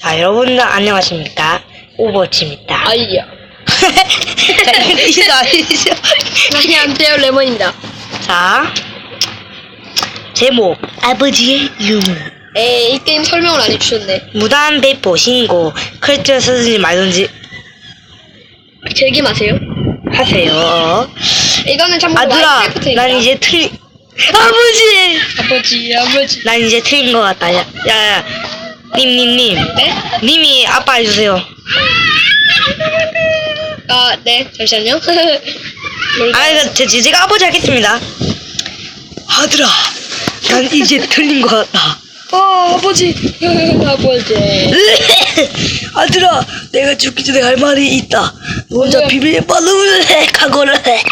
자, 여러분들 안녕하십니까? 오버워치입니다. 아이야. 자, 인사해주시죠. 안녕하세요, 레몬입니다. 자, 제목, 아버지의 유물. 에이, 이 게임 설명을 안 해주셨네. 무단 배포 신고, 크리트 쓰지 말든지 즐기 마세요. 하세요. 이거는 참고로 아들아, 마이크래프트입니다. 난 이제 틀, 아버지! 아버지, 아버지. 난 이제 틀린 것 같다. 야, 야, 야. 님, 님, 님. 네? 님이 아빠 해주세요. 아, 네. 잠시만요. 아, 이거 제, 제- 제가 아버지 하겠습니다. 아들아, 난 이제 틀린 것 같다. 어, 아버지. 아버지. 아들아, 내가 죽기 전에 할 말이 있다. 너 혼자 뭐야? 비밀 빠르면 각오를 해.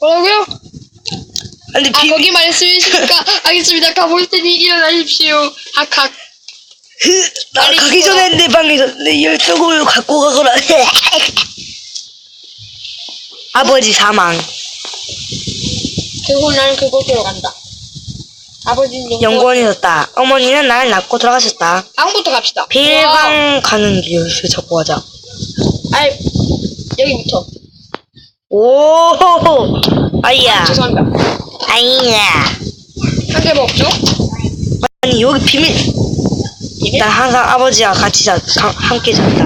뭐라고요? 아니, 아, 비, 거기 말씀이시니까 알겠습니다. 가볼 테니 일어나십시오. 학학. 나 빨리 가기. 전에 내 방에서 내 열쇠고를 갖고 가거라. 아버지 사망. 그리고 나는 그곳으로 간다. 아버지는. 연구원이었다. 어머니는 날 낳고 돌아가셨다. 다음부터 갑시다. 와. 빌강 가는 길 열쇠 잡고 가자. 아이, 여기부터. 오, 아이야, 죄송합니다. 아이야. 한 개만 없죠? 아니 여기 비밀. 비밀? 난 항상 아버지와 같이 자, 가- 함께 잔다.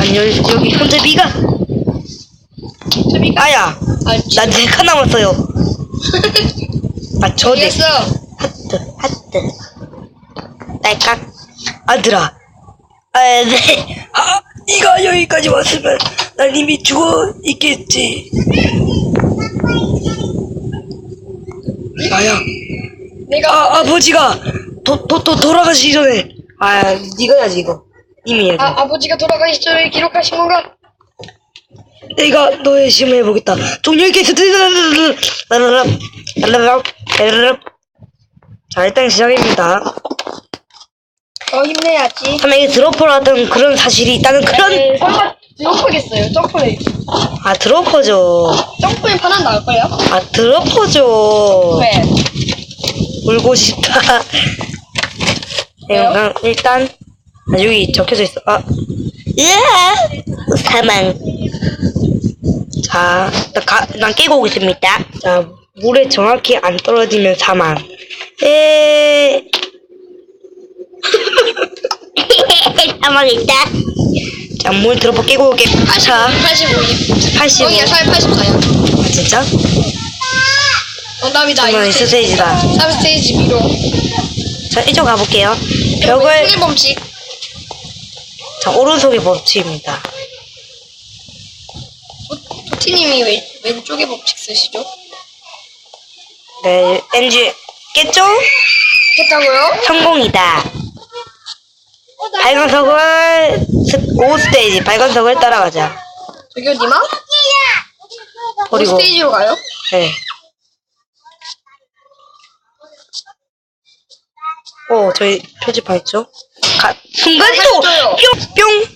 아니 여기 여기 손잡이가. 재미가? 아야, 아, 나 네 칸 남았어요. 아 저네. 알겠어. 하트 하트. 딸깍. 아들아. 아 네. 아 네가 여기까지 왔으면 난 이미 죽어 있겠지. 아야. 내가 아, 아버지가 도, 도, 도, 돌아가시기 전에 아 니가 해야지 이거 이미 해야지 아, 아버지가 돌아가기 전에 기록하신 건가? 내가 너의 힘을 해보겠다 종료의 자 일단 시작입니다 더 힘내야지. 삼에게 드로퍼라던 그런 사실이 있다는 그런 네, 설마 점프겠어요. 점프를. 아 드로퍼죠 점프에 판안 나올걸요? 아 드로퍼죠 왜? 울고 싶다 네, 왜요? 그럼 일단 아, 여기 적혀져 있어 아 으아 사망 자, 나 가, 난 깨고 오겠습니다. 자, 물에 정확히 안 떨어지면 사망. 에. 사망했다. 자, 물 들어봐 깨고 오게. 자, 85님. 85. 여기가 484야. 아, 진짜? 정답이다. 정말 이거 스테이지다. 3스테이지 미로. 자, 이쪽 가볼게요. 벽을, 일 범칙. 자, 오른손의 법칙입니다. 토티님이 왼, 왼쪽에 법칙 쓰시죠? 네, 엔지, 깼죠? 됐다고요? 성공이다. 발광석을, 5 스테이지, 발광석을 따라가자. 저기요, 니마? 그리고, 5스테이지로 가요? 네. 오, 저희 표지판 있죠? 가, 순간이동! 해줘요. 뿅! 뿅!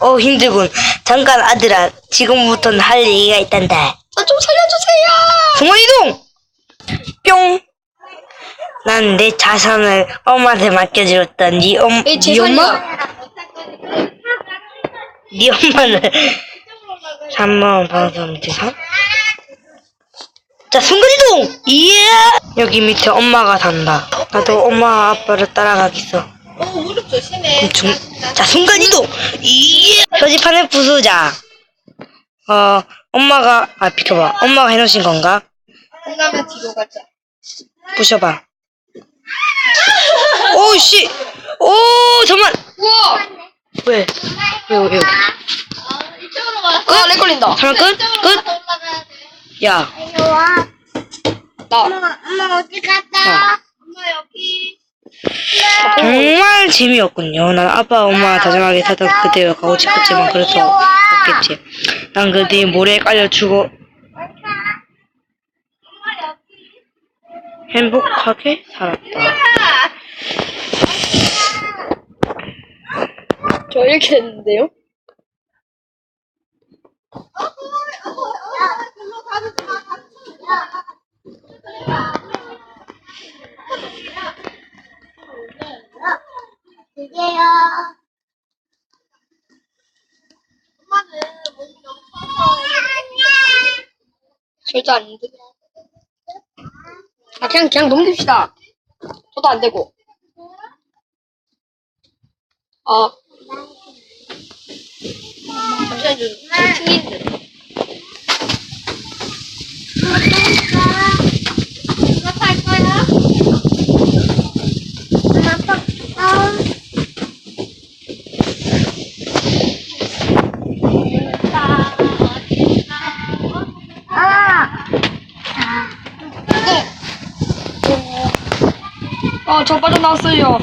어, 힘들군. 잠깐, 아들아. 지금부터는 할 얘기가 있단다. 아, 좀 살려주세요! 순간이동! 뿅! 난 내 자산을 엄마한테 맡겨주었던 네 엄, 내네 엄마? 네 엄마는 3번 방송 재산? 자, 순간이동! 예! 여기 밑에 엄마가 산다. 나도 엄마 아빠를 따라가겠어. 어, 무릎 조심해. 중, 자, 순간이동! 예! 표지판을 부수자. 어, 엄마가, 아, 비켜봐. 엄마가 해놓으신 건가? 끝나면 뒤로 가자. 부셔봐. 오, 씨! 오, 정말! 우와! 왜? 왜, 왜, 왜? 이쪽으로 와. 아, 렉 걸린다. 잠깐, 끝? 끝? 야, 이리 와. 나. 엄마, 엄마 어디 갔다? 엄마 여기. 정말 재미없군요. 난 아빠, 엄마 다정하게 살던 그대로 가고 싶었지만 그럴 수 없겠지. 난 그뒤 모래에 깔려 죽어 행복하게 살았다. 저 이렇게 됐는데요? 그게요. 엄마는 몸이. 아, 그냥, 그냥 넘깁시다. 저도 안 되고. 아. 잠시만요. 저 튕기는데. 이거 탈 거야? 아빠, 아. 아. 아, 저 빠져나왔어요.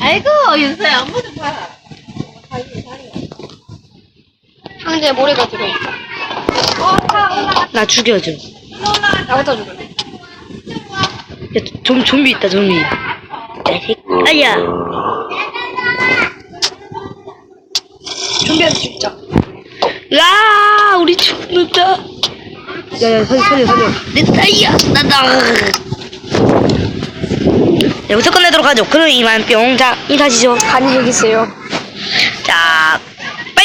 아이고, 윤서야, 엄마 좀 봐라. 상자에 모래가 들어있다. 나 죽여줘. 나부터 죽을래. 야, 좀, 좀비 있다, 좀비. 야식. 아야! 준비해서 죽자. 야, 우리 죽는다. 야, 야, 살려, 살려, 살려. 내 딸이야, 나다. 네, 여기서 끝내도록 하죠. 그럼 이만 뿅. 자, 인사하시죠. 간이 여기 있어요. 자,